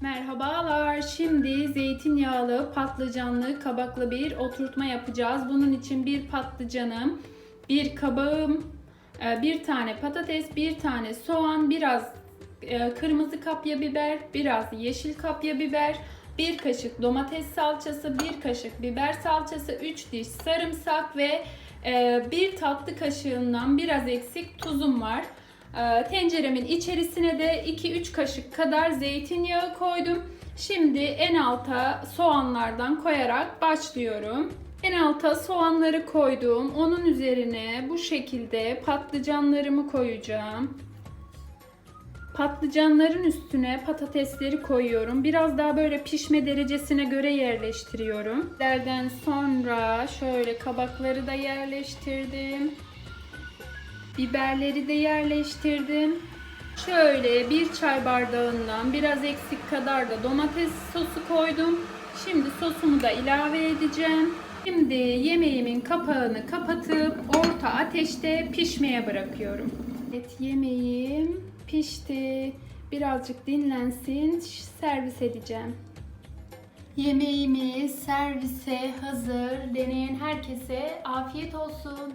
Merhabalar. Şimdi zeytinyağlı, patlıcanlı, kabaklı bir oturtma yapacağız. Bunun için bir patlıcanım, bir kabağım, e, bir tane patates, bir tane soğan, biraz e, kırmızı kapya biber, biraz yeşil kapya biber, bir kaşık domates salçası, bir kaşık biber salçası, 3 diş sarımsak ve e, bir tatlı kaşığından biraz eksik tuzum var. Ee, Tenceremin içerisine de 2-3 kaşık kadar zeytinyağı koydum. Şimdi en alta soğanlardan koyarak başlıyorum. En alta soğanları koydum. Onun üzerine bu şekilde patlıcanlarımı koyacağım. Patlıcanların üstüne patatesleri koyuyorum. Biraz daha böyle pişme derecesine göre yerleştiriyorum. Derden sonra şöyle kabakları da yerleştirdim. Biberleri de yerleştirdim. Şöyle bir çay bardağından biraz eksik kadar da domates sosu koydum. Şimdi sosumu da ilave edeceğim. Şimdi yemeğimin kapağını kapatıp orta ateşte pişmeye bırakıyorum. Evet yemeğim pişti. Birazcık dinlensin. Servis edeceğim. Yemeğimiz servise hazır. Deneyen herkese afiyet olsun.